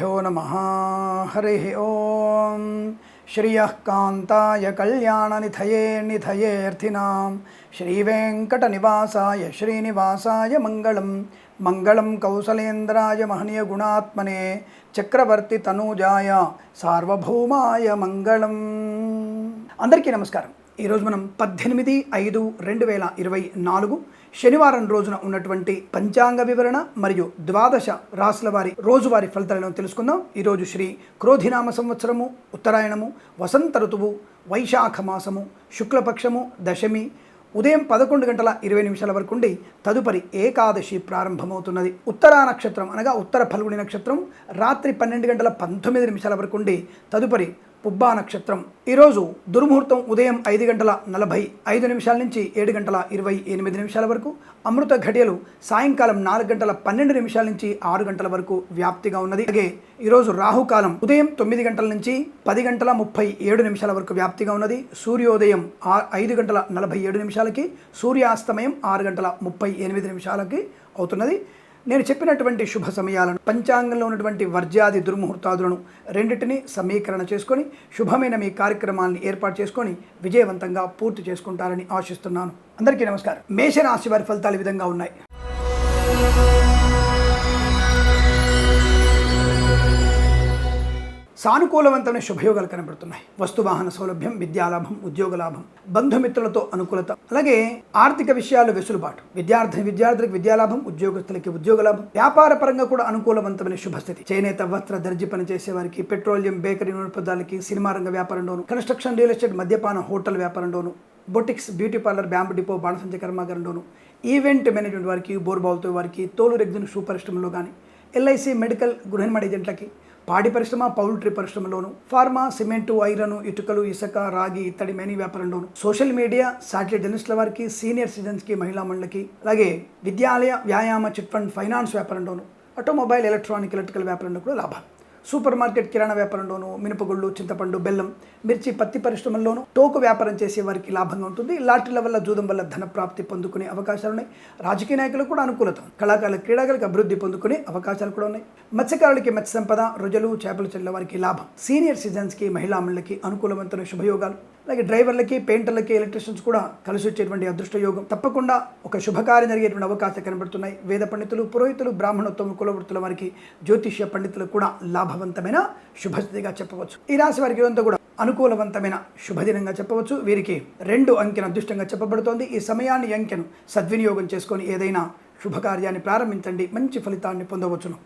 గురుభ్యో నమ హరి ఓం శ్రియ కాంతాయ కళ్యాణనిధయే నిధయేర్థినాం శ్రీవేంకటనివాసాయ శ్రీనివాసాయ మంగళం మంగళం కౌసలేంద్రాయ మహనీయ గుణాత్మనే చక్రవర్తి తనూజాయ సార్వభౌమాయ మంగళం అందరికీ నమస్కారం. ఈరోజు మనం పద్దెనిమిది ఐదు రెండు వేల ఇరవై నాలుగు శనివారం రోజున ఉన్నటువంటి పంచాంగ వివరణ మరియు ద్వాదశ రాసుల వారి రోజువారి ఫలితాలను తెలుసుకుందాం. ఈరోజు శ్రీ క్రోధినామ సంవత్సరము ఉత్తరాయణము వసంత ఋతువు వైశాఖ మాసము శుక్లపక్షము దశమి ఉదయం పదకొండు గంటల ఇరవై నిమిషాల వరకు ఉండి తదుపరి ఏకాదశి ప్రారంభమవుతున్నది. ఉత్తర నక్షత్రం అనగా ఉత్తర ఫల్గుని నక్షత్రం రాత్రి పన్నెండు గంటల పంతొమ్మిది నిమిషాల వరకు ఉండి తదుపరి పుబ్బా నక్షత్రం. ఈరోజు దుర్ముహూర్తం ఉదయం ఐదు గంటల నలభై ఐదు నిమిషాల నుంచి ఏడు గంటల ఇరవై ఎనిమిది నిమిషాల వరకు అమృత ఘడియలు సాయంకాలం నాలుగు గంటల పన్నెండు నిమిషాల నుంచి ఆరు గంటల వరకు వ్యాప్తిగా ఉన్నది. అలాగే ఈరోజు రాహుకాలం ఉదయం తొమ్మిది గంటల నుంచి పది గంటల ముప్పై ఏడు నిమిషాల వరకు వ్యాప్తిగా ఉన్నది. సూర్యోదయం ఐదు గంటల నలభై ఏడు నిమిషాలకి సూర్యాస్తమయం ఆరు గంటల ముప్పై ఎనిమిది నిమిషాలకి అవుతున్నది. నేను చెప్పినటువంటి శుభ సమయాలను పంచాంగంలో ఉన్నటువంటి వర్జాది దుర్ముహూర్తాదులను రెండింటిని సమీకరణ చేసుకొని శుభమైన మీ కార్యక్రమాన్ని ఏర్పాటు చేసుకొని విజయవంతంగా పూర్తి చేసుకుంటారని ఆశిస్తున్నాను. అందరికీ నమస్కారం. మేషరాశి వారి ఫలితాలు ఈ విధంగా ఉన్నాయి. సానుకూలవంతమైన శుభయోగాలు కనబడుతున్నాయి. వస్తు వాహన సౌలభ్యం విద్యాలాభం ఉద్యోగ లాభం బంధుమిత్రులతో అనుకూలత. అలాగే ఆర్థిక విషయాలు వెసులుబాటు. విద్యార్థి విద్యార్థులకు విద్యాలాభం ఉద్యోగస్తులకి ఉద్యోగ లాభం వ్యాపార పరంగా కూడా అనుకూలవంతమైన శుభస్థితి. చేనేత వస్త్ర దర్జీ పని చేసే వారికి పెట్రోలియం బేకరీ నూనె సినిమా రంగ వ్యాపారంలోను కన్స్ట్రక్షన్ రియల్ ఎస్టేట్ మద్యపాన hotel వ్యాపారంలోను boutiques beauty parlour bamboo depot బాణసంచ కర్మాగారంలోను ఈవెంట్ మేనేజ్మెంట్ వారికి బోర్బావులతో వారికి తోలు రెగ్జిన్ షూ పరిశ్రమలో కానీ ఎల్ఐసి మెడికల్ గృహనిర్మాణ ఏజెంట్లకి పాడి పరిశ్రమ పౌల్ట్రీ పరిశ్రమలోను ఫార్మా సిమెంటు ఐరన్ ఇటుకలు ఇసుక రాగి ఇత్తడి మేని వ్యాపారంలోను సోషల్ మీడియా సాటిలైట్ జర్నలిస్టుల వారికి సీనియర్ సిటిజన్స్కి మహిళా మండలికి అలాగే విద్యాలయ వ్యాయామ చిట్ ఫండ్ ఫైనాన్స్ వ్యాపారంలోను ఆటోమొబైల్ ఎలక్ట్రానిక్ ఎలక్ట్రికల్ వ్యాపారంలో కూడా లాభాలు. సూపర్ మార్కెట్ కిరాణా వ్యాపారంలోనూ మినపగుళ్ళు చింతపండు బెల్లం మిర్చి పత్తి పరిశ్రమల్లోనూ టోకు వ్యాపారం చేసే వారికి లాభంగా ఉంటుంది. లాటరీల వల్ల జూదం వల్ల ధన ప్రాప్తి పొందుకునే అవకాశాలు ఉన్నాయి. రాజకీయ నాయకులకు కూడా అనుకూలత కళాకారుల క్రీడాకారులకు అభివృద్ధి పొందుకునే అవకాశాలు కూడా ఉన్నాయి. మత్స్యకారులకి మత్స్య సంపద రొజలు చేపలు చెల్లె వారికి లాభం. సీనియర్ సిటిజన్స్కి మహిళా మండలికి అనుకూలవంతమైన శుభయోగాలు. అలాగే డ్రైవర్లకి పెయింటర్లకి ఎలక్ట్రీషియన్స్ కూడా కలిసి వచ్చేటువంటి అదృష్ట యోగం తప్పకుండా ఒక శుభకార్యం జరిగేటువంటి అవకాశాలు కనబడుతున్నాయి. వేద పండితులు పురోహితులు బ్రాహ్మణోత్తమ కులవృత్తుల వారికి జ్యోతిష్య పండితులకు కూడా లాభవంతమైన శుభస్థితిగా చెప్పవచ్చు. ఈ రాశి వారికి ఇదంతా కూడా అనుకూలవంతమైన శుభదినంగా చెప్పవచ్చు. వీరికి రెండు అంకెను అదృష్టంగా చెప్పబడుతోంది. ఈ సమయాన్ని అంకెను సద్వినియోగం చేసుకొని ఏదైనా శుభకార్యాన్ని ప్రారంభించండి. మంచి ఫలితాన్ని పొందవచ్చును.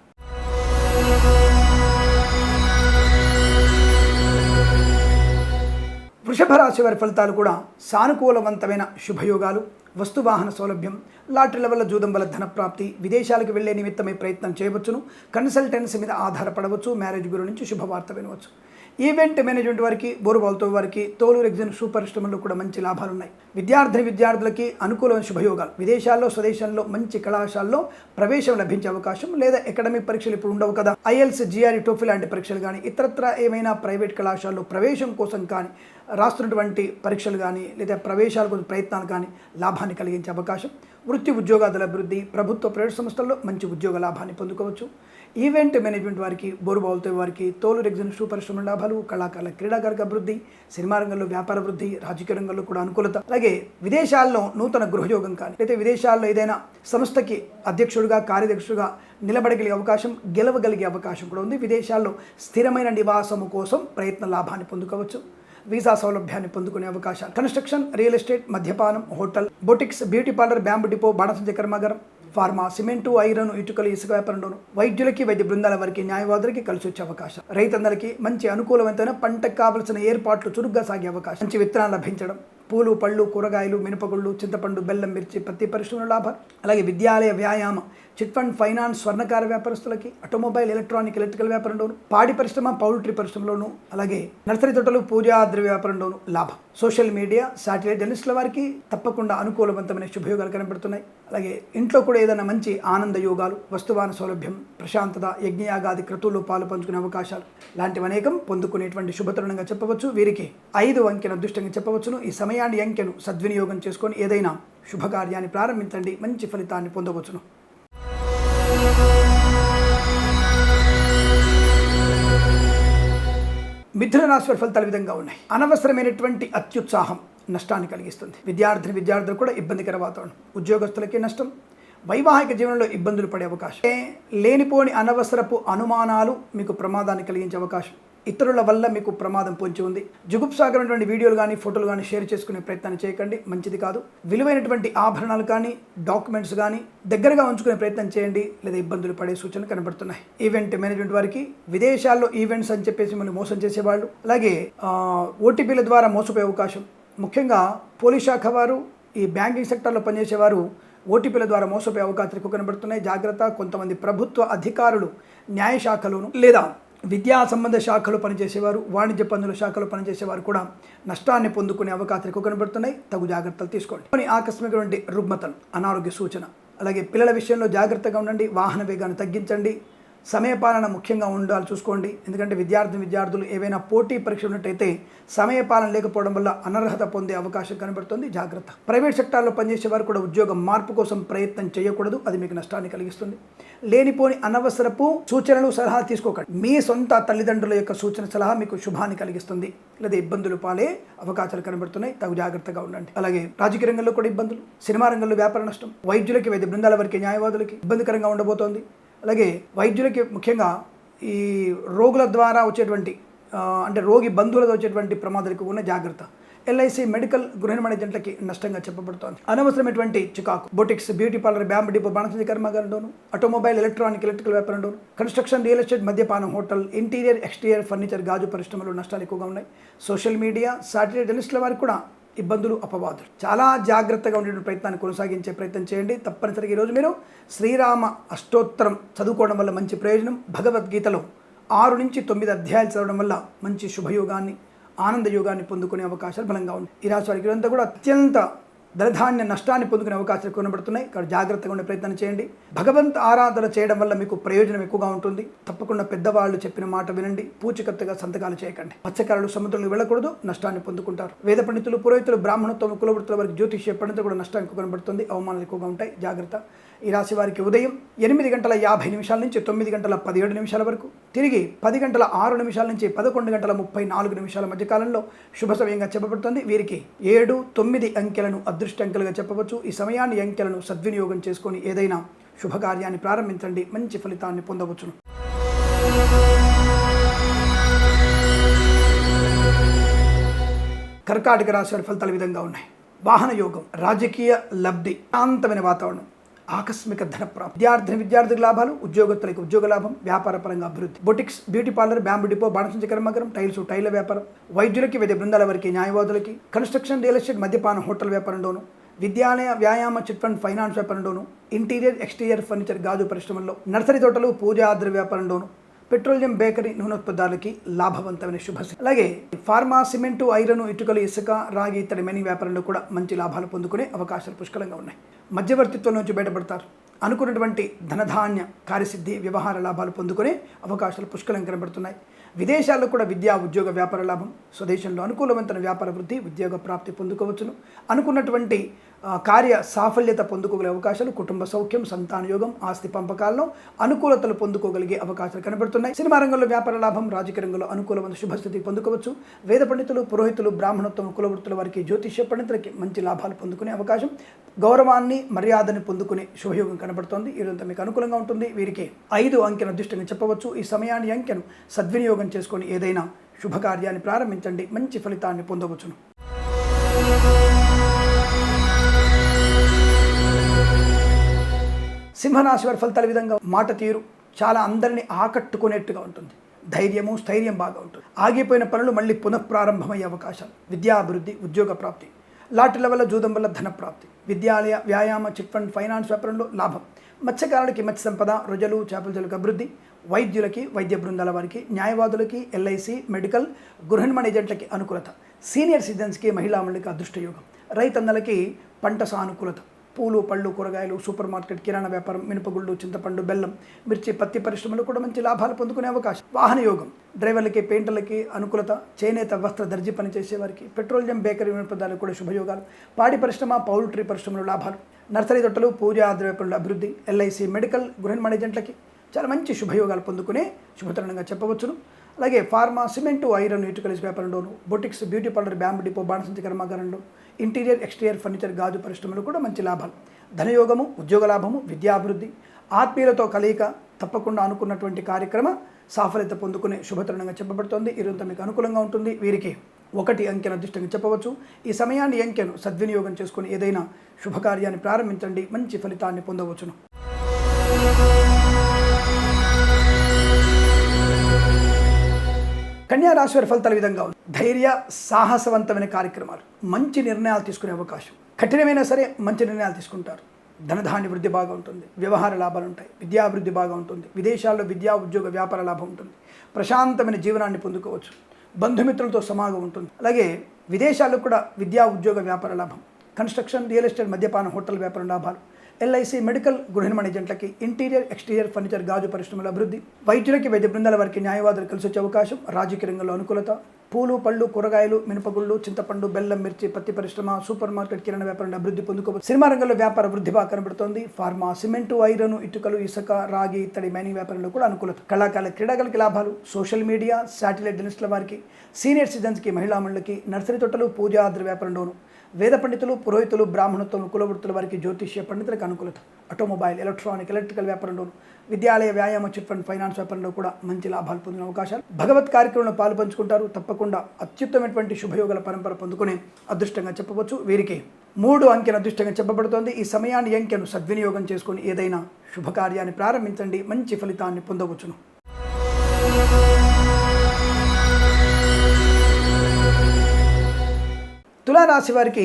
వృషభ రాశి వారి ఫలితాలు కూడా సానుకూలవంతమైన శుభయోగాలు వస్తువాహన సౌలభ్యం లాటరీల వల్ల జూదం వల్ల ధనప్రాప్తి విదేశాలకు వెళ్ళే నిమిత్తమై ప్రయత్నం చేయవచ్చును కన్సల్టెన్సీ మీద ఆధారపడవచ్చు మ్యారేజ్ గురించి నుంచి శుభవార్త వినవచ్చు. ఈవెంట్ మేనేజ్మెంట్ వారికి బోరుబాల్తో వారికి తోలు ఎగ్జిన్ సూపర్ పరిశ్రమల్లో కూడా మంచి లాభాలు ఉన్నాయి విద్యార్థిని విద్యార్థులకి అనుకూలమైన శుభయోగాలు. విదేశాల్లో స్వదేశంలో మంచి కళాశాలలో ప్రవేశం లభించే అవకాశం లేదా అకాడమిక్ పరీక్షలు ఇప్పుడు ఉండవు కదా. ఐఎల్స్ జిఆర్ఈ టోఫీ లాంటి పరీక్షలు కానీ ఇతరత్ర ఏమైనా ప్రైవేట్ కళాశాలలో ప్రవేశం కోసం కానీ రాస్తున్నటువంటి పరీక్షలు కానీ లేదా ప్రవేశాల కోసం ప్రయత్నాలు కానీ లాభాన్ని కలిగించే అవకాశం. వృత్తి ఉద్యోగాదుల అభివృద్ధి ప్రభుత్వ ప్రైవేట్ సంస్థల్లో మంచి ఉద్యోగ లాభాన్ని పొందుకోవచ్చు. ఈవెంట్ మేనేజ్మెంట్ వారికి బోరుబావులతో వారికి తోలు రెగ్జిన్ షూ పరిశ్రమ లాభాలు కళాకారుల క్రీడాకారుల అభివృద్ధి సినిమా రంగంలో వ్యాపార వృద్ధి రాజకీయ రంగంలో కూడా అనుకూలత. అలాగే విదేశాల్లో నూతన గృహయోగం కానీ అయితే విదేశాల్లో ఏదైనా సంస్థకి అధ్యక్షుడిగా కార్యదర్శుడిగా నిలబడగలిగే అవకాశం గెలవగలిగే అవకాశం కూడా ఉంది. విదేశాల్లో స్థిరమైన నివాసము కోసం ప్రయత్న లాభాన్ని పొందుకోవచ్చు. వీసా సౌలభ్యాన్ని పొందుకునే అవకాశాలు. కన్స్ట్రక్షన్ రియల్ ఎస్టేట్ మద్యపానం hotel boutiques beauty parlour bamboo depot బాణసంజ కర్మాగారం ఫార్మా సిమెంటు ఐరన్ ఇటుకలు ఇసుక వ్యాపారంలోను వైద్యులకి వైద్య బృందాల వారికి న్యాయవాదులకి కలిసి వచ్చే అవకాశం. రైతందరికీ మంచి అనుకూలమైన పంటకు కావలసిన ఏర్పాట్లు చురుగ్గా సాగే అవకాశం. మంచి విత్తనాలు లభించడం పూలు పళ్ళు కూరగాయలు మినపగుళ్ళు చింతపండు బెల్లం మిర్చి పత్తి పరిశ్రమల లాభాలు. అలాగే విద్యాలయ వ్యాయామ చిట్ ఫండ్ ఫైనాన్స్ స్వర్ణకార వ్యాపారస్తులకి ఆటోమొబైల్ ఎలక్ట్రానిక్ ఎలక్ట్రికల్ వ్యాపారంలోను పాడి పరిశ్రమ పౌల్ట్రీ పరిశ్రమలోను అలాగే నర్సరీ తోటలు పూజా ద్రవ్య వ్యాపారంలోను లాభం. సోషల్ మీడియా శాటిలైట్ జర్నలిస్టుల వారికి తప్పకుండా అనుకూలవంతమైన శుభయోగాలు కనబడుతున్నాయి. అలాగే ఇంట్లో కూడా ఏదైనా మంచి ఆనంద యోగాలు వస్తువాన సౌలభ్యం ప్రశాంతత యజ్ఞయాగాది క్రతువులు పాలు పంచుకునే అవకాశాలు లాంటివి అనేకం పొందుకునేటువంటి శుభతరుణంగా చెప్పవచ్చు. వీరికి ఐదు అంకెను అదృష్టంగా చెప్పవచ్చును. ఈ సమయాన్ని అంకెను సద్వినియోగం చేసుకొని ఏదైనా శుభకార్యాన్ని ప్రారంభించండి. మంచి ఫలితాన్ని పొందవచ్చును. మిథున రాశి ఫలితాలు విధంగా ఉన్నాయి. అనవసరమైనటువంటి అత్యుత్సాహం నష్టాన్ని కలిగిస్తుంది. విద్యార్థిని విద్యార్థులు కూడా ఇబ్బందికర వాతావరణం. ఉద్యోగస్తులకే నష్టం. వైవాహిక జీవనంలో ఇబ్బందులు పడే అవకాశం. లేనిపోని అనవసరపు అనుమానాలు మీకు ప్రమాదాన్ని కలిగించే అవకాశం. ఇతరుల వల్ల మీకు ప్రమాదం పొంచి ఉంది. జుగుప్సాగరటువంటి వీడియోలు కానీ ఫోటోలు కానీ షేర్ చేసుకునే ప్రయత్నాన్ని చేయకండి. మంచిది కాదు. విలువైనటువంటి ఆభరణాలు కానీ డాక్యుమెంట్స్ కానీ దగ్గరగా ఉంచుకునే ప్రయత్నం చేయండి. లేదా ఇబ్బందులు పడే సూచనలు కనబడుతున్నాయి. ఈవెంట్ మేనేజ్మెంట్ వారికి విదేశాల్లో ఈవెంట్స్ అని చెప్పేసి మిమ్మల్ని మోసం చేసేవాళ్ళు. అలాగే ఓటీపీల ద్వారా మోసపోయే అవకాశం. ముఖ్యంగా పోలీస్ శాఖ వారు ఈ బ్యాంకింగ్ సెక్టర్లో పనిచేసేవారు ఓటీపీల ద్వారా మోసపోయే అవకాశాలు ఎక్కువ కనబడుతున్నాయి. జాగ్రత్త. కొంతమంది ప్రభుత్వ అధికారులు న్యాయశాఖలోను లేదా విద్యా సంబంధ శాఖలో పనిచేసేవారు వాణిజ్య పన్నుల శాఖలో పనిచేసేవారు కూడా నష్టాన్ని పొందుకునే అవకాశాలు ఎక్కువ కనబడుతున్నాయి. తగు జాగ్రత్తలు తీసుకోండి. కొన్ని ఆకస్మికటువంటి రుగ్మతలు అనారోగ్య సూచన అలాగే పిల్లల విషయంలో జాగ్రత్తగా ఉండండి వాహన వేగాన్ని తగ్గించండి సమయపాలన ముఖ్యంగా ఉండాలి చూసుకోండి. ఎందుకంటే విద్యార్థి విద్యార్థులు ఏవైనా పోటీ పరీక్షలు ఉన్నట్టయితే సమయపాలన లేకపోవడం వల్ల అనర్హత పొందే అవకాశం కనబడుతుంది. జాగ్రత్త. ప్రైవేట్ సెక్టార్లో పనిచేసే వారు కూడా ఉద్యోగం మార్పు కోసం ప్రయత్నం చేయకూడదు. అది మీకు నష్టాన్ని కలిగిస్తుంది. లేనిపోని అనవసరపు సూచనలు సలహా తీసుకోకండి. మీ సొంత తల్లిదండ్రుల యొక్క సూచన సలహా మీకు శుభాన్ని కలిగిస్తుంది. లేదా ఇబ్బందులు పాలే అవకాశాలు కనబడుతున్నాయి. తగు జాగ్రత్తగా ఉండండి. అలాగే రాజకీయ రంగంలో కూడా ఇబ్బందులు. సినిమా రంగంలో వ్యాపార నష్టం. వైద్యులకి వైద్య బృందాల వరకు న్యాయవాదులకి ఇబ్బందికరంగా ఉండబోతోంది. అలాగే వైద్యులకి ముఖ్యంగా ఈ రోగుల ద్వారా వచ్చేటువంటి అంటే రోగి బంధువులతో వచ్చేటువంటి ప్రమాదాలకు ఉన్న జాగ్రత్త. ఎల్ఐసి మెడికల్ గృహ ఏజెంట్లకి నష్టంగా చెప్పబడుతోంది. అనవసరమైనటువంటి చికాకు boutiques beauty parlour bamboo depot బాణసంచి కర్మాగారంలోను ఆటోమొబైల్ ఎలక్ట్రానిక్ ఎలక్ట్రికల్ వ్యాపారంలోను కన్స్ట్రక్షన్ రియల్ ఎస్టేట్ మద్యపానం హోటల్ ఇంటీరియర్ ఎక్స్టీరియర్ ఫర్నిచర్ గాజు పరిశ్రమలు నష్టాలు ఎక్కువగా ఉన్నాయి. సోషల్ మీడియా సాటిలైట్ జర్నలిస్టుల వారికి కూడా ఇబ్బందులు అపవాదులు. చాలా జాగ్రత్తగా ఉండే ప్రయత్నాన్ని కొనసాగించే ప్రయత్నం చేయండి. తప్పనిసరిగా ఈరోజు మీరు శ్రీరామ అష్టోత్తరం చదువుకోవడం వల్ల మంచి ప్రయోజనం. భగవద్గీతలో ఆరు నుంచి తొమ్మిది అధ్యాయాలు చదవడం వల్ల మంచి శుభయోగాన్ని ఆనంద యోగాన్ని పొందుకునే అవకాశాలు బలంగా ఉంది ఈ రాశి వారికి కూడా అత్యంత ధనధాన్య నష్టాన్ని పొందుకునే అవకాశాలు కనబడుతున్నాయి. కాబట్టి జాగ్రత్తగా ఉండే ప్రయత్నం చేయండి. భగవంత్ ఆరాధన చేయడం వల్ల మీకు ప్రయోజనం ఎక్కువగా ఉంటుంది. తప్పకుండా పెద్దవాళ్ళు చెప్పిన మాట వినండి. పూచికత్తుగా సంతకాలు చేయకండి. మత్స్యకారులు సముద్రంలో వెళ్ళకూడదు. నష్టాన్ని పొందుకుంటారు. వేద పండితులు పురోహితులు బ్రాహ్మణత్వం కులవృత్తుల వారికి జ్యోతిష్య పండితులు కూడా నష్టం ఎక్కువ కనబడుతుంది. అవమానాలు ఎక్కువగా ఉంటాయి. జాగ్రత్త. ఈ రాశి వారికి ఉదయం ఎనిమిది గంటల యాభై నిమిషాల నుంచి తొమ్మిది గంటల పదిహేడు నిమిషాల వరకు తిరిగి పది గంటల ఆరు నిమిషాల నుంచి పదకొండు గంటల ముప్పై నాలుగు నిమిషాల మధ్యకాలంలో శుభ సమయంగా చెప్పబడుతుంది. వీరికి ఏడు తొమ్మిది అంకెలను అదృష్ట అంకెలుగా చెప్పవచ్చు. ఈ సమయాన్ని అంకెలను సద్వినియోగం చేసుకొని ఏదైనా శుభకార్యాన్ని ప్రారంభించండి. మంచి ఫలితాన్ని పొందవచ్చును. కర్కాటక రాశి వారి ఫలితాలు విధంగా ఉన్నాయి. వాహన యోగం రాజకీయ లబ్ధి శాంతమైన వాతావరణం. ఆకస్మిక ధన ప్రాప్తి విద్యార్థిని విద్యార్థులకు లాభాలు ఉద్యోగస్తులకు ఉద్యోగ లాభం వ్యాపార పరంగా అభివృద్ధి. Boutiques beauty parlour bamboo depot బాణసంచ కర్మాగారం టైల్స్ టైల వ్యాపారం. వైద్యులకి వివిధ బృందాల వారికి న్యాయవాదులకి కన్స్ట్రక్షన్ రియల్ ఎస్టేట్ మద్యపాన హోటల్ వ్యాపారంలోను విద్యాలయ వ్యాయామ చిట్ ఫండ్ ఫైనాన్స్ వ్యాపారంలోను ఇంటీరియర్ ఎక్స్టీరియర్ ఫర్నిచర్ గాజు పరిశ్రమల్లో నర్సరీ తోటలు పూజాద్ర వ్యాపారంలోను పెట్రోలియం బేకరీ నూనెత్పదాలకి లాభవంతమైన శుభ అలాగే ఫార్మా సిమెంటు ఐరన్ ఇటుకలు ఇసుక రాగి ఇతడి మెనీ వ్యాపారంలో కూడా మంచి లాభాలు పొందుకునే అవకాశాలు పుష్కలంగా ఉన్నాయి. మధ్యవర్తిత్వం నుంచి బయటపడతారు. అనుకున్నటువంటి ధనధాన్య కార్యసిద్ధి వ్యవహార లాభాలు పొందుకునే అవకాశాలు పుష్కలం కనబడుతున్నాయి. విదేశాల్లో కూడా విద్యా ఉద్యోగ వ్యాపార లాభం స్వదేశంలో అనుకూలవంతమైన వ్యాపార వృద్ధి ఉద్యోగ ప్రాప్తి పొందుకోవచ్చును. అనుకున్నటువంటి కార్య సాఫల్యత పొందుకోగలిగే అవకాశాలు కుటుంబ సౌఖ్యం సంతాన యోగం ఆస్తి పంపకాల్లో అనుకూలతలు పొందుకోగలిగే అవకాశాలు కనబడుతున్నాయి. సినిమా రంగంలో వ్యాపార లాభం రాజకీయ రంగంలో అనుకూలమైన శుభస్థితి పొందుకోవచ్చు. వేద పండితులు పురోహితులు బ్రాహ్మణత్వం కులవృత్తుల వారికి జ్యోతిష్య పండితులకి మంచి లాభాలు పొందుకునే అవకాశం. గౌరవాన్ని మర్యాదని పొందుకునే శుభయోగం కనబడుతోంది. ఇదంతా మీకు అనుకూలంగా ఉంటుంది. వీరికి ఐదు అంకెను అదృష్టంగా చెప్పవచ్చు. ఈ సమయాన్ని అంకెను సద్వినియోగం చేసుకొని ఏదైనా శుభకార్యాన్ని ప్రారంభించండి. మంచి ఫలితాన్ని పొందవచ్చును. సింహరాశి వారి ఫలితాల విధంగా మాట తీరు. చాలా అందరినీ ఆకట్టుకునేట్టుగా ఉంటుంది. ధైర్యము స్థైర్యం బాగా ఉంటుంది. ఆగిపోయిన పనులు మళ్ళీ పునఃప్రారంభమయ్యే అవకాశాలు. విద్యాభివృద్ధి ఉద్యోగ ప్రాప్తి. లాటరీల వల్ల జూదం వల్ల ధన ప్రాప్తి. విద్యాలయ వ్యాయామ చిట్ ఫండ్ ఫైనాన్స్ వ్యాపారంలో లాభం. మత్స్యకారులకి మత్స్య సంపద రొజలు చేపల జలకు అభివృద్ధి. వైద్యులకి వైద్య బృందాల వారికి న్యాయవాదులకి ఎల్ఐసి మెడికల్ గృహ నిర్మాణ ఏజెంట్లకి అనుకూలత. సీనియర్ సిటిజన్స్కి మహిళా మండలికి అదృష్టయోగం. రైతన్నలకి పంట సానుకూలత. పూలు పళ్ళు కూరగాయలు సూపర్ మార్కెట్ కిరాణా వ్యాపారం మినపగుళ్ళు చింతపండు బెల్లం మిర్చి పత్తి పరిశ్రమలు కూడా మంచి లాభాలు పొందుకునే అవకాశం. వాహన యోగం. డ్రైవర్లకి పెయింటర్లకి అనుకూలత చేనేత వస్త్ర దర్జీ పనిచేసే వారికి పెట్రోలియం బేకరీ వినపదాలు కూడా శుభయోగాలు. పాడి పరిశ్రమ పౌల్ట్రీ పరిశ్రమలు లాభాలు. నర్సరీ తొట్టలు పూజ ఆద్రవ్యాపారుల అభివృద్ధి ఎల్ఐసి మెడికల్ గృహ మేనేజెంట్లకి ఏజెంట్లకి చాలా మంచి శుభయోగాలు పొందుకునే శుభతరణంగా చెప్పవచ్చును. అలాగే ఫార్మా సిమెంటు ఐరన్ ఇటుకలిసి వ్యాపారంలోను boutiques beauty parlour bamboo depot బాణసంచి కర్మాగారంలో ఇంటీరియర్ ఎక్స్టీరియర్ ఫర్నిచర్ గాజు పరిశ్రమలు కూడా మంచి లాభాలు. ధనయోగము ఉద్యోగ లాభము విద్యాభివృద్ధి ఆత్మీయులతో కలయిక తప్పకుండా అనుకున్నటువంటి కార్యక్రమ సాఫల్యత పొందుకునే శుభతరుణంగా చెప్పబడుతోంది. ఈరోజు మీకు అనుకూలంగా ఉంటుంది. వీరికి ఒకటి అంకెను అదృష్టంగా చెప్పవచ్చు. ఈ సమయాన్ని అంకెను సద్వినియోగం చేసుకుని ఏదైనా శుభకార్యాన్ని ప్రారంభించండి. మంచి ఫలితాన్ని పొందవచ్చును. కన్యా రాశి వారి ఫలితాల విధంగా ఉంది ధైర్య సాహసవంతమైన కార్యక్రమాలు. మంచి నిర్ణయాలు తీసుకునే అవకాశం. కఠినమైనా సరే మంచి నిర్ణయాలు తీసుకుంటారు. ధనధాన్య వృద్ధి బాగా ఉంటుంది. వ్యవహార లాభాలు ఉంటాయి. విద్యాభివృద్ధి బాగా ఉంటుంది. విదేశాల్లో విద్యా ఉద్యోగ వ్యాపార లాభం ఉంటుంది. ప్రశాంతమైన జీవనాన్ని పొందుకోవచ్చు. బంధుమిత్రులతో సమాగం ఉంటుంది. అలాగే విదేశాల్లో కూడా విద్యా ఉద్యోగ వ్యాపార లాభం. కన్స్ట్రక్షన్ రియల్ ఎస్టేట్ మద్యపాన హోటల్ వ్యాపారం లాభాలు. ఎల్ఐసి మెడికల్ గృహ నిర్మాణ ఏజెంట్లకి ఇంటీరియర్ ఎక్స్టీరియర్ ఫర్నిచర్ గాజు పరిశ్రమల అభివృద్ధి వైద్యులకి వైద్య బృందాల వారికి న్యాయవాదులు కలిసి వచ్చే అవకాశం రాజకీయ రంగంలో అనుకూలత పూలు పళ్ళు కూరగాయలు మినపగుళ్ళు చింతపండు బెల్లం మిర్చి పత్తి పరిశ్రమ సూపర్ మార్కెట్ కిరణ వ్యాపారం అభివృద్ధి పొందుకోవచ్చు సినిమా రంగంలో వ్యాపార వృద్ధి బాగా కనబడుతోంది. ఫార్మా సిమెంటు ఐరన్ ఇటుకలు ఇసుక రాగి ఇత్తడి మైనింగ్ వ్యాపారంలో కూడా అనుకూలత. కళాకాల క్రీడాకారులకి లాభాలు సోషల్ మీడియా శాటిలైట్ జర్నలిస్టుల వారికి సీనియర్ సిటిజన్స్కి మహిళా మండలికి నర్సరీ తోటలు పూజాద్ర వ్యాపారంలోను వేద పండితులు పురోహితులు బ్రాహ్మణత్వం కులవృత్తుల వారికి జ్యోతిష్య పండితులకు అనుకూలత. ఆటోమొబైల్ ఎలక్ట్రానిక్ ఎలక్ట్రికల్ వ్యాపారంలోను విద్యాలయ వ్యాయామ చిట్ ఫండ్ ఫైనాన్స్ వ్యాపారంలో కూడా మంచి లాభాలు పొందిన అవకాశాలు. భగవత్ కార్యక్రమంలో పాలు పంచుకుంటారు. తప్పకుండా అత్యుత్తమైనటువంటి శుభయోగాల పరంపర పొందుకునే అదృష్టంగా చెప్పవచ్చు. వీరికి మూడు అంకెను అదృష్టంగా చెప్పబడుతోంది. ఈ సమయాన్ని అంకెను సద్వినియోగం చేసుకొని ఏదైనా శుభకార్యాన్ని ప్రారంభించండి. మంచి ఫలితాన్ని పొందవచ్చును. రాశి వారికి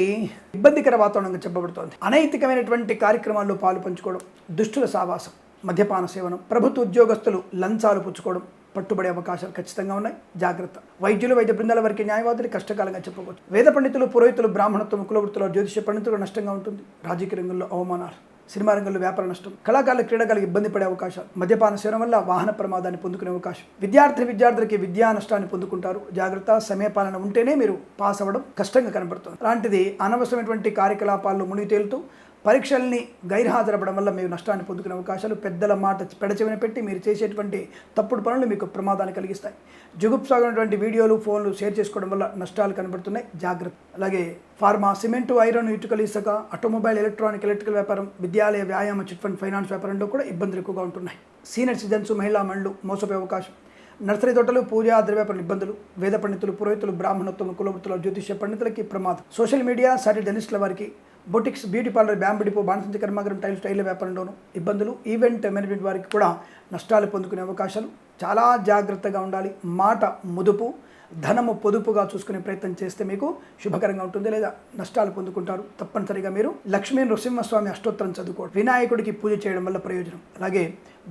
ఇబ్బందికర వాతావరణంగా చెప్పబడుతోంది. అనైతికమైనటువంటి కార్యక్రమాల్లో పాలు పంచుకోవడం దుష్టుల సావాసం మద్యపాన సేవనం ప్రభుత్వ ఉద్యోగస్తులు లంచాలు పుచ్చుకోవడం పట్టుబడే అవకాశాలు ఖచ్చితంగా ఉన్నాయి. జాగ్రత్త. వైద్యులు వైద్య బృందాల వారికి న్యాయవాదులు కష్టకాలంగా చెప్పవచ్చు. వేద పండితులు పురోహితులు బ్రాహ్మణత్వం కులవృత్తులు జ్యోతిష పండితులు నష్టంగా ఉంటుంది. రాజకీయ రంగంలో అవమానాలు సినిమా రంగంలో వ్యాపార నష్టం కళాకారుల క్రీడాకారులకు ఇబ్బంది పడే అవకాశాలు మద్యపాన సేవన వల్ల వాహన ప్రమాదాన్ని పొందుకునే అవకాశం. విద్యార్థి విద్యార్థులకి విద్యా నష్టాన్ని పొందుకుంటారు. జాగ్రత్త సమయపాలన ఉంటేనే మీరు పాస్ అవ్వడం కష్టంగా కనబడుతుంది. అలాంటిది అనవసరమైనటువంటి కార్యకలాపాల్లో మునిగి తేలుతూ పరీక్షల్ని గైర్హాజరపడం వల్ల మీరు నష్టాన్ని పొందుకునే అవకాశాలు పెద్దల మాట పెడచెవిన పెట్టి మీరు చేసేటువంటి తప్పుడు పనులు మీకు ప్రమాదాన్ని కలిగిస్తాయి. జుగుప్సాగినటువంటి వీడియోలు ఫోన్లు షేర్ చేసుకోవడం వల్ల నష్టాలు కనబడుతున్నాయి. జాగ్రత్త. అలాగే ఫార్మా సిమెంటు ఐరన్ ఇటుకలు ఇసుక ఆటోమొబైల్ ఎలక్ట్రానిక్ ఎలక్ట్రికల్ వ్యాపారం విద్యాలయ వ్యాయామ చిట్ ఫండ్ ఫైనాన్స్ వ్యాపారంలో కూడా ఇబ్బందులు ఎక్కువగా ఉంటున్నాయి. సీనియర్ సిటిజన్స్ మహిళా మండలు మోసపోయే అవకాశం. నర్సరీ తోటలు పూజా ద్రవ్యాపరణ ఇబ్బందులు. వేద పండితులు పురోహితులు బ్రాహ్మణత్వం కులవృత్తుల జ్యోతిష్య పండితులకి ప్రమాదం. సోషల్ మీడియా సాటి డెనిస్ట్ల వారికి boutiques beauty parlour bamboo depot బాణసంచ కర్మాగారం టైల్ వ్యాపారంలోనూ ఇబ్బందులు ఈవెంట్ మేనేజ్మెంట్ వారికి కూడా నష్టాలు పొందుకునే అవకాశాలు. చాలా జాగ్రత్తగా ఉండాలి. మాట ముదుపు ధనము పొదుపుగా చూసుకునే ప్రయత్నం చేస్తే మీకు శుభకరంగా ఉంటుంది లేదా నష్టాలు పొందుకుంటారు. తప్పనిసరిగా మీరు లక్ష్మీ నృసింహస్వామి అష్టోత్తరం చదువుకోవడం వినాయకుడికి పూజ చేయడం వల్ల ప్రయోజనం. అలాగే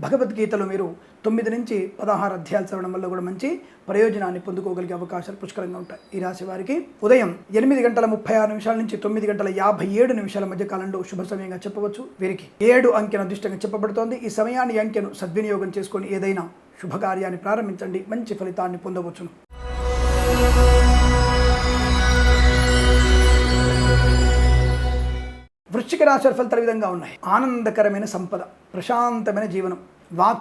భగవద్గీతలో మీరు తొమ్మిది నుంచి పదహారు అధ్యాయాలు చదవడం వల్ల కూడా మంచి ప్రయోజనాన్ని పొందుకోగలిగే అవకాశాలు పుష్కలంగా ఉంటాయి. ఈ రాశి వారికి ఉదయం ఎనిమిది గంటల ముప్పై ఆరు నిమిషాల నుంచి తొమ్మిది గంటల యాభై ఏడు నిమిషాల మధ్య కాలంలో శుభ సమయంగా చెప్పవచ్చు. వీరికి ఏడు అంకెను అదృష్టంగా చెప్పబడుతోంది. ఈ సమయాన్ని అంకెను సద్వినియోగం చేసుకొని ఏదైనా శుభకార్యాన్ని ప్రారంభించండి. మంచి ఫలితాన్ని పొందవచ్చును. వృశ్చిక రాశి వారి ఫలితాలు ఈ విధంగా ఉన్నాయి ఆనందకరమైన సంపద ప్రశాంతమైన జీవనం వాక్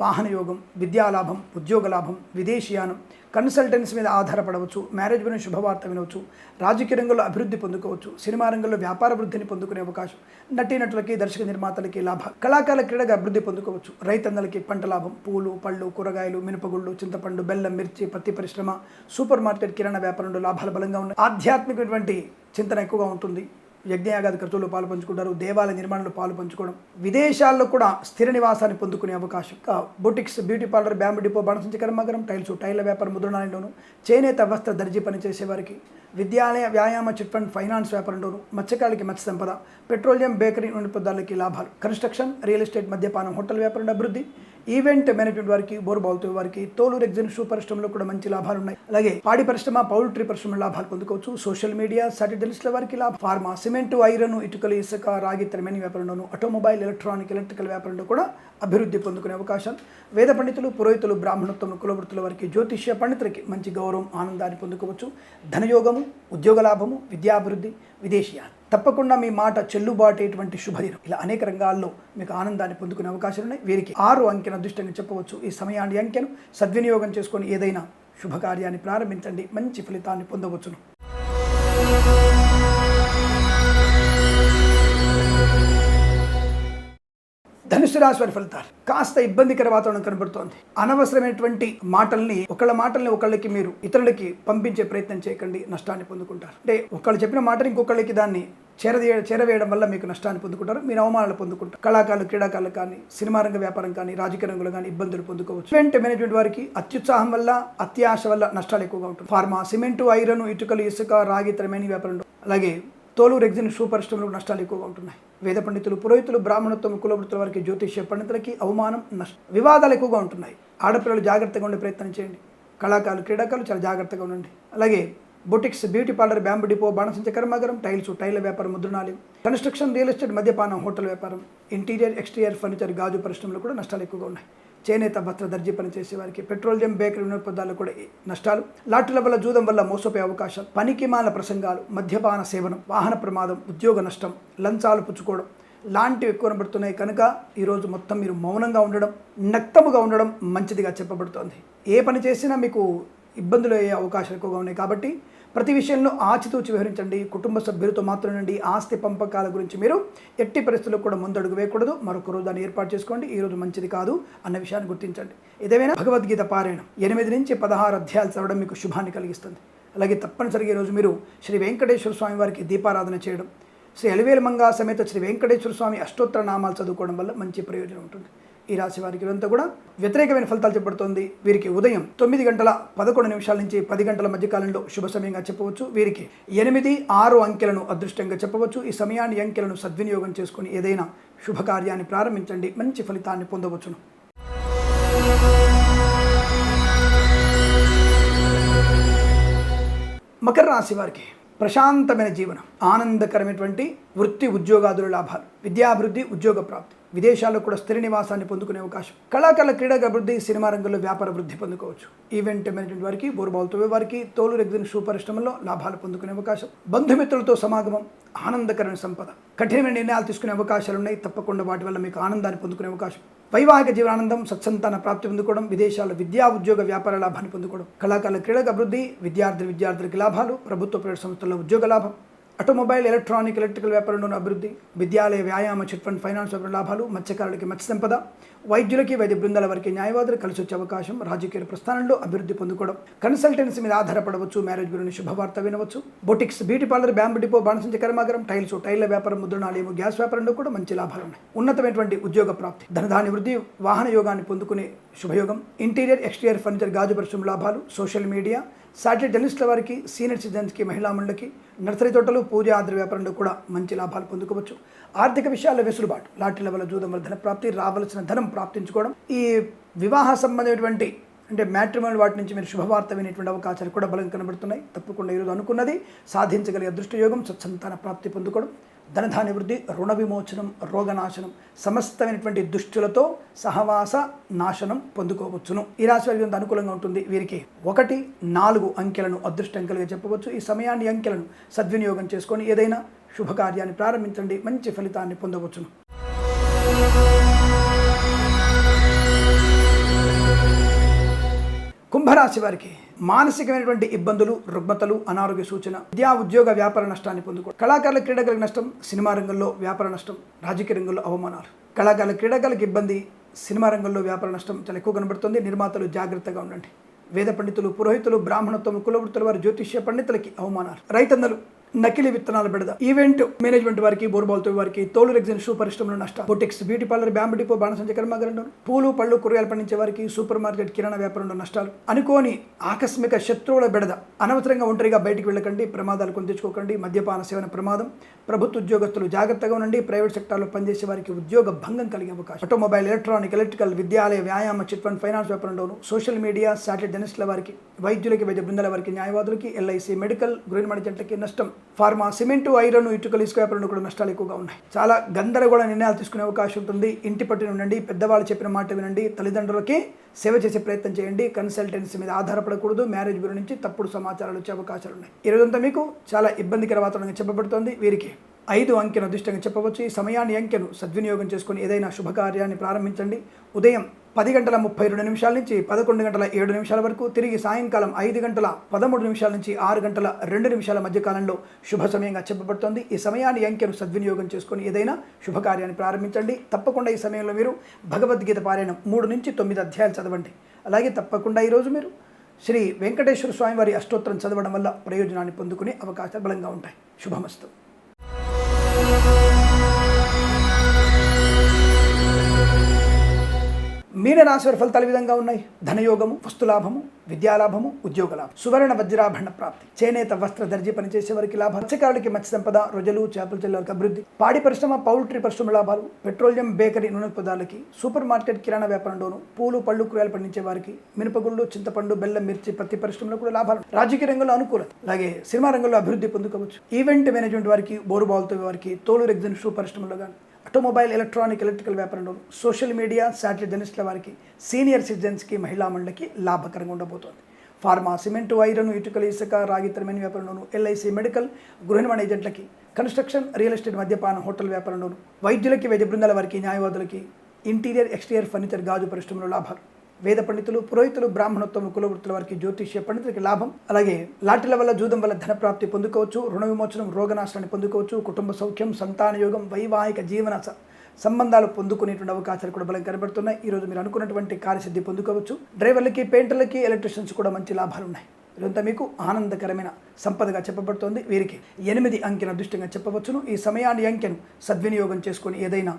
వాహనయోగం విద్యాలాభం ఉద్యోగ లాభం విదేశీయానం కన్సల్టెన్స్ మీద ఆధారపడవచ్చు మ్యారేజ్ గురించి శుభవార్త వినవచ్చు రాజకీయ రంగంలో అభివృద్ధి పొందుకోవచ్చు సినిమా రంగంలో వ్యాపార వృద్ధిని పొందుకునే అవకాశం నటీనటులకి దర్శక నిర్మాతలకి లాభ కళాకారుల క్రీడగా అభివృద్ధి పొందుకోవచ్చు రైతన్నలకి పంట లాభం పూలు పళ్ళు కూరగాయలు మినపగుళ్ళు చింతపండు బెల్లం మిర్చి పత్తి పరిశ్రమ సూపర్ మార్కెట్ కిరాణా వ్యాపారంలో లాభాలు బలంగా ఉన్నాయి. ఆధ్యాత్మికటువంటి చింతన ఎక్కువగా ఉంటుంది. యజ్ఞయాగాది ఖర్చుల్లో పాలు పంచుకుంటారు దేవాలయ నిర్మాణంలో పాలు పంచుకోవడం. విదేశాల్లో కూడా స్థిర నివాసాన్ని పొందుకునే అవకాశం. ఇంకా boutiques beauty parlour bamboo depot బాణసంచి కర్మాగారం టైల్స్ టైల్ల వ్యాపారం ముద్రణాలయంలోను చేనేత వస్త్ర దర్జీ పనిచేసే వారికి విద్యాలయ వ్యాయామ చిట్ ఫండ్ ఫైనాన్స్ వ్యాపారంలోను మత్స్యకారులకి మత్స్య సంపద పెట్రోలియం బేకరీ నుండి పొద్దాలకి లాభాలు. కన్స్ట్రక్షన్ రియల్ ఎస్టేట్ మద్యపానం హోటల్ వ్యాపారం అభివృద్ధి ఈవెంట్ మేనేజ్మెంట్ వారికి బోర్బాల్తో వారికి తోలు రెగ్జిన్ షూ పరిశ్రమలో కూడా మంచి లాభాలు ఉన్నాయి. అలాగే పాడి పరిశ్రమ పౌల్ట్రీ పరిశ్రమ లాభాలు పొందుకోవచ్చు. సోషల్ మీడియా సాటిటైల్స్ల వారికి లాభం. ఫార్మా సిమెంటు ఐరన్ ఇటుకలు ఇసుక రాగి తరమైన వ్యాపారంలోను ఆటోమొబైల్ ఎలక్ట్రానిక్ ఎలక్ట్రికల్ వ్యాపారంలో కూడా అభివృద్ధి పొందుకునే అవకాశం. వేద పండితులు పురోహితులు బ్రాహ్మణత్వం కులవృత్తుల వారికి జ్యోతిష్య పండితులకి మంచి గౌరవం ఆనందాన్ని పొందుకోవచ్చు. ధనయోగము ఉద్యోగ లాభము విద్యాభివృద్ధి విదేశీయాలు తప్పకుండా మీ మాట చెల్లుబాటేటువంటి శుభదినం. ఇలా అనేక రంగాల్లో మీకు ఆనందాన్ని పొందుకునే అవకాశాలు ఉన్నాయి వీరికి ఆరు అంకెన అదృష్టంగా చెప్పవచ్చు. ఈ సమయాన్ని అంకెను సద్వినియోగం చేసుకొని ఏదైనా శుభకార్యాన్ని ప్రారంభించండి. మంచి ఫలితాన్ని పొందవచ్చును. ధనుసు రాశి వారి ఫలితాలు కాస్త ఇబ్బందికర వాతావరణం కనబడుతోంది. అనవసరమైనటువంటి మాటల్ని ఒకళ్ళ మాటల్ని ఒకళ్ళకి మీరు ఇతరులకి పంపించే ప్రయత్నం చేయకండి నష్టాన్ని పొందుకుంటారు. అంటే ఒకళ్ళు చెప్పిన మాటని ఇంకొకళ్ళకి దాన్ని చేరదీయ చేరవేయడం వల్ల మీకు నష్టాన్ని పొందుకుంటారు మీరు అవమానాలు పొందుకుంటారు. కళాకారులు క్రీడాకారులు కానీ సినిమా రంగ వ్యాపారం కానీ రాజకీయ రంగులు కానీ ఇబ్బందులు పొందుకోవచ్చు. ఈవెంట్ మేనేజ్మెంట్ వారికి అత్యుత్సాహం వల్ల అత్యాశ వల్ల నష్టాలు ఎక్కువగా ఉంటుంది ఫార్మా సిమెంటు ఐరన్ ఇటుకలు ఇసుక రాగి తరమైన వ్యాపారం. అలాగే తోలు రెగ్జిన్ షూ పరిశ్రమలకు నష్టాలు ఎక్కువగా ఉంటున్నాయి. వేద పండితులు పురోహితులు బ్రాహ్మణత్వం కులవృత్తుల వారికి జ్యోతిష్య పండితులకి అవమానం నష్టం వివాదాలు ఎక్కువగా ఉంటున్నాయి. ఆడపిల్లలు జాగ్రత్తగా ఉండే ప్రయత్నం చేయండి. కళాకారులు క్రీడాకారులు చాలా జాగ్రత్తగా ఉండండి. అలాగే boutiques beauty parlour bamboo depot బాణసంచ కర్మాగారం టైల్స్ టైల్ వ్యాపారం ముద్రణాలయం కన్స్ట్రక్షన్ రియల్ ఎస్టేట్ మద్యపానం హోటల్ వ్యాపారం ఇంటీరియర్ ఎక్స్టీరియర్ ఫర్నిచర్ గాజు పరిశ్రమలు కూడా నష్టాలు ఎక్కువగా ఉన్నాయి. చేనేత వస్త్ర దర్జీ పని వారికి పెట్రోలియం బేకరీ వినోదాలు కూడా నష్టాలు. లాటరీల వల్ల జూదం వల్ల మోసపోయే అవకాశం పనికిమాల ప్రసంగాలు మద్యపాన సేవనం వాహన ప్రమాదం ఉద్యోగ నష్టం లంచాలు పుచ్చుకోవడం లాంటివి ఎక్కువ కనబడుతున్నాయి కనుక ఈరోజు మొత్తం మీరు మౌనంగా ఉండడం నక్తముగా ఉండడం మంచిదిగా చెప్పబడుతోంది. ఏ పని చేసినా మీకు ఇబ్బందులు అయ్యే అవకాశాలు ఎక్కువగా ఉన్నాయి కాబట్టి ప్రతి విషయంలో ఆచితూచి వ్యవహరించండి. కుటుంబ సభ్యులతో మాత్రమేనండి. ఆస్తి పంపకాల గురించి మీరు ఎట్టి పరిస్థితుల్లో కూడా ముందడుగు వేయకూడదు. మరొక రోజు దాన్ని ఏర్పాటు చేసుకోండి. ఈ రోజు మంచిది కాదు అన్న విషయాన్ని గుర్తించండి. ఇదేమైనా? భగవద్గీత పారాయణం. ఎనిమిది నుంచి పదహారు అధ్యాయాలు చదవడం మీకు శుభాన్ని కలిగిస్తుంది. అలాగే తప్పనిసరిగా ఈరోజు మీరు శ్రీ వెంకటేశ్వర స్వామి వారికి దీపారాధన చేయడం. శ్రీ అలివేలమంగా సమేత శ్రీ వెంకటేశ్వర స్వామి అష్టోత్తర నామాలు చదువుకోవడం వల్ల మంచి ప్రయోజనం ఉంటుంది. ఈ రాశి వారికి ఇదంతా కూడా వ్యతిరేకమైన ఫలితాలు చెప్పబడుతోంది వీరికి ఉదయం తొమ్మిది గంటల పదకొండు నిమిషాల నుంచి పది గంటల మధ్య కాలంలో శుభ సమయంగా చెప్పవచ్చు. వీరికి ఎనిమిది ఆరు అంకెలను అదృష్టంగా చెప్పవచ్చు. ఈ సమయాన్ని అంకెలను సద్వినియోగం చేసుకుని ఏదైనా శుభకార్యాన్ని ప్రారంభించండి. మంచి ఫలితాన్ని పొందవచ్చును. మకర రాశి వారికి ప్రశాంతమైన జీవనం ఆనందకరమైనటువంటి వృత్తి ఉద్యోగాదుల లాభాలు విద్యాభివృద్ధి ఉద్యోగ ప్రాప్తి. విదేశాల్లో కూడా స్థిర నివాసాన్ని పొందుకునే అవకాశం. కళాకారుల క్రీడా అభివృద్ధి సినిమా రంగంలో వ్యాపార వృద్ధి పొందుకోవచ్చు. ఈవెంట్ మేనేజ్మెంట్ వారికి బోర్బాల్తో వారికి తోలు రెగ్జిన్ షూ పరిశ్రమలో లాభాలు పొందుకునే అవకాశం. బంధుమిత్రులతో సమాగమం ఆనందకరమైన సంపద. కఠినమైన నిర్ణయాలు తీసుకునే అవకాశాలు ఉన్నాయి. తప్పకుండా వాటి వల్ల మీకు ఆనందాన్ని పొందుకునే అవకాశం. వైవాహిక జీవనానందం సత్సంతాన ప్రాప్తి పొందుకోవడం విదేశాల్లో విద్యా ఉద్యోగ వ్యాపార లాభాన్ని పొందుకోవడం. కళాకారుల క్రీడకు అభివృద్ధి విద్యార్థి విద్యార్థులకి లాభాలు ప్రభుత్వ ప్రైవేట్ సంస్థల్లో ఉద్యోగ లాభం. ఆటోమొబైల్ ఎలక్ట్రానిక్ ఎలక్ట్రికల్ వ్యాపారంలోని అభివృద్ధి విద్యాలయ వ్యాయామ చిట్ ఫండ్ ఫైనాన్స్ వ్యాపార లాభాలు మత్స్యకారులకి మత్స్య సంపద వైద్యులకి వైద్య బృందాల వారికి న్యాయవాదులు కలిసి వచ్చే అవకాశం రాజకీయ ప్రస్థానంలో అభివృద్ధి పొందుకోవడం. కన్సల్టెన్సీ మీద ఆధారపడవచ్చు మ్యారేజ్ గురించి శుభవార్త వినవచ్చు. Boutiques beauty parlour bamboo depot బాణసంచ కర్మాగారం టైల్స్ టైల్ల వ్యాపారం ముద్రణాలయము గ్యాస్ వ్యాపారంలో కూడా మంచి లాభాలు ఉన్నాయి ఉన్నతమైనటువంటి ఉద్యోగ ప్రాప్తి ధనధాని వృద్ధి వాహన యోగాన్ని పొందుకునే శుభయోగం. ఇంటీరియర్ ఎక్స్టీరియర్ ఫర్నిచర్ గాజు పరిశ్రమ లాభాలు సోషల్ మీడియా సాటిలైట్ జర్నలిస్టుల వారికి సీనియర్ సిటిజన్స్కి మహిళా మండలికి నర్సరీ తోటలు పూజ ఆద్ర వ్యాపారంలో కూడా మంచి లాభాలు పొందుకోవచ్చు. ఆర్థిక విషయాల్లో వెసులుబాటు. లాటరీల వల్ల జూదం వల్ల ధన ప్రాప్తి రావలసిన ధనం ప్రాప్తించుకోవడం. ఈ వివాహ సంబంధమైనటువంటి అంటే మ్యాట్రిమోనియల్ వాటి నుంచి మీరు శుభవార్త వినేటువంటి అవకాశాలు కూడా బలం కనబడుతున్నాయి. తప్పకుండా ఈరోజు అనుకున్నది సాధించగలిగే అదృష్టయోగం సత్సంతాన ప్రాప్తి పొందుకోవడం ధనధాన్య వృద్ధి రుణ విమోచనం రోగనాశనం సమస్తమైనటువంటి దుష్టులతో సహవాస నాశనం పొందుకోవచ్చును. ఈ రాశి వారికి అనుకూలంగా ఉంటుంది. వీరికి ఒకటి నాలుగు అంకెలను అదృష్ట అంకెలుగా చెప్పవచ్చు. ఈ సమయాన్ని అంకెలను సద్వినియోగం చేసుకొని ఏదైనా శుభకార్యాన్ని ప్రారంభించండి. మంచి ఫలితాన్ని పొందవచ్చును. కుంభరాశి వారికి మానసికమైనటువంటి ఇబ్బందులు రుగ్మతలు అనారోగ్య సూచన విద్యా ఉద్యోగ వ్యాపార నష్టాన్ని పొందుకోవడం కళాకారుల క్రీడలకు నష్టం సినిమా రంగంలో వ్యాపార నష్టం రాజకీయ రంగంలో అవమానాలు. కళాకారుల క్రీడాకారులకు ఇబ్బంది సినిమా రంగంలో వ్యాపార నష్టం చాలా ఎక్కువ కనబడుతుంది. నిర్మాతలు జాగ్రత్తగా ఉండండి. వేద పండితులు పురోహితులు బ్రాహ్మణత్వం కులవృత్తుల వారి జ్యోతిష్య పండితులకి అవమానాలు. రైతన్నలు నకిలీ విత్తనాల బెడద ఈవెంట్ మేనేజ్మెంట్ వారికి బోర్బాల్తో వారికి తోలు రెగ్జిన్ షూ పరిశ్రమలో నష్టం. Boutiques beauty parlour bamboo depot బాణసంచ కర్మాగారంలో. పూలు పళ్ళు కూరగాయలు పండించే వారికి సూపర్ మార్కెట్ కిరాణా వ్యాపారంలో నష్టాలు. అనుకోని ఆకస్మిక శత్రువుల బెడద. అనవసరంగా ఒంటరిగా బయటికి వెళ్ళకండి. ప్రమాదాలు కొని తెచ్చుకోకండి. మద్యపాన సేవన ప్రమాదం. ప్రభుత్వ ఉద్యోగస్తులు జాగ్రత్తగా ఉండండి. ప్రైవేట్ సెక్టార్లో పనిచేసే వారికి ఉద్యోగ భంగం కలిగే అవకాశం. ఆటోమొబైల్ ఎలక్ట్రానిక్ ఎలక్ట్రికల్ విద్యాలయ వ్యాయామ చిట్ ఫండ్ ఫైనాన్స్ వ్యాపారంలోను సోషల్ మీడియా శాటిలైట్ జర్నలిస్టుల వారికి వైద్యులకి వైద్య బృందాల వారికి న్యాయవాదులకి ఎల్ఐసి మెడికల్ గృహిణి మణిజంటకి నష్టం. ఫార్మా సిమెంటు ఐరన్ ఇటుకలు ఇసుక వ్యాపారంలో కూడా నష్టాలు ఎక్కువగా ఉన్నాయి. చాలా గందరగోళ నిర్ణయాలు తీసుకునే అవకాశం ఉంటుంది. ఇంటి పట్టున ఉండండి. పెద్దవాళ్ళు చెప్పిన మాట వినండి. తల్లిదండ్రులకి సేవ చేసే ప్రయత్నం చేయండి. కన్సల్టెన్సీ మీద ఆధారపడకూడదు. మ్యారేజ్ బ్యూరో నుంచి తప్పుడు సమాచారాలు వచ్చే అవకాశాలు ఉన్నాయి ఈ రోజంతా మీకు చాలా ఇబ్బందికర వాతావరణంగా చెప్పబడుతోంది. వీరికి ఐదు అంకెను అదృష్టంగా చెప్పవచ్చు. ఈ సమయాన్ని అంకెను సద్వినియోగం చేసుకుని ఏదైనా శుభకార్యాన్ని ప్రారంభించండి. ఉదయం పది గంటల ముప్పై రెండు నిమిషాల నుంచి పదకొండు గంటల ఏడు నిమిషాల వరకు తిరిగి సాయంకాలం ఐదు గంటల పదమూడు నిమిషాల నుంచి ఆరు గంటల రెండు నిమిషాల మధ్య కాలంలో శుభ సమయంగా చెప్పబడుతోంది. ఈ సమయాన్ని అంకెను సద్వినియోగం చేసుకుని ఏదైనా శుభకార్యాన్ని ప్రారంభించండి. తప్పకుండా ఈ సమయంలో మీరు భగవద్గీత పారాయణం మూడు నుంచి తొమ్మిది అధ్యాయాలు చదవండి. అలాగే తప్పకుండా ఈరోజు మీరు శ్రీ వెంకటేశ్వర స్వామి వారి అష్టోత్తరం చదవడం వల్ల ప్రయోజనాన్ని పొందుకునే అవకాశాలు బలంగా ఉంటాయి. శుభమస్తు. మీన రాశి వారి ఫలితాలు విధంగా ఉన్నాయి? ధనయోగము వస్తులాభము విద్యాలాభము ఉద్యోగ లాభం సువర్ణ వజ్రాభరణ ప్రాప్తి. చేనేత వస్త్ర దర్జీ పనిచేసే వారికి లాభం మత్స్యకారులకి మత్స్య సంపద రొజలు చేపల చెల్లెలకు అభివృద్ధి. పాడి పరిశ్రమ పౌల్ట్రీ పరిశ్రమ లాభాలు. పెట్రోలియం బేకరీ నూనె పదార్థాలకి సూపర్ మార్కెట్ కిరాణా వ్యాపారంలోను పూలు పళ్ళు కూరగాయలు పండించే వారికి మినపగుళ్ళు చింతపండు బెల్లం మిర్చి పత్తి పరిశ్రమలో కూడా లాభాలు. రాజకీయ రంగంలో అనుకూలత. అలాగే సినిమా రంగంలో అభివృద్ధి పొందుకోవచ్చు. ఈవెంట్ మేనేజ్మెంట్ వారికి బోరుబాల్తో వారికి తోలు రెగ్జిన్ షూ పరిశ్రమలో కానీ ఆటోమొబైల్ ఎలక్ట్రానిక్ ఎలక్ట్రికల్ వ్యాపారంలో సోషల్ మీడియా శాటిలైట్ జర్నలిస్టుల వారికి సీనియర్ సిటిజన్స్కి మహిళా మండలికి లాభకరంగా ఉండబోతోంది. ఫార్మా సిమెంట్ ఐరన్ ఇటుకల ఇసుక రాగి తరమైన వ్యాపారంలోను ఎల్ఐసి మెడికల్ గృహ నిర్మాణ ఏజెంట్లకి కన్స్ట్రక్షన్ రియల్ ఎస్టేట్ మద్యపాన హోటల్ వ్యాపారంలోను వైద్యులకి వైద్య బృందాల వారికి న్యాయవాదులకి ఇంటీరియర్ ఎక్స్టీరియర్ ఫర్నిచర్ గాజు పరిశ్రమలో లాభాలు. వేద పండితులు పురోహితులు బ్రాహ్మణోత్తమ కులవృత్తుల వారికి జ్యోతిష్య పండితులకి లాభం. అలాగే లాటిల వల్ల జూదం వల్ల ధన ప్రాప్తి పొందుకోవచ్చు రుణ విమోచనం రోగనాశనాన్ని పొందుకోవచ్చు కుటుంబ సౌఖ్యం సంతాన యోగం వైవాహిక జీవన స- సంబంధాలు పొందుకునేటువంటి అవకాశాలు కూడా బలం కనబడుతున్నాయి. ఈరోజు మీరు అనుకున్నటువంటి కార్యసిద్ధి పొందుకోవచ్చు. డ్రైవర్లకి పెయింటర్లకి ఎలక్ట్రిషియన్స్ కూడా మంచి లాభాలు ఉన్నాయి ఇదంతా మీకు ఆనందకరమైన సంపదగా చెప్పబడుతోంది. వీరికి ఎనిమిది అంకెను అదృష్టంగా చెప్పవచ్చును. ఈ సమయాన్ని అంకెను సద్వినియోగం చేసుకొని ఏదైనా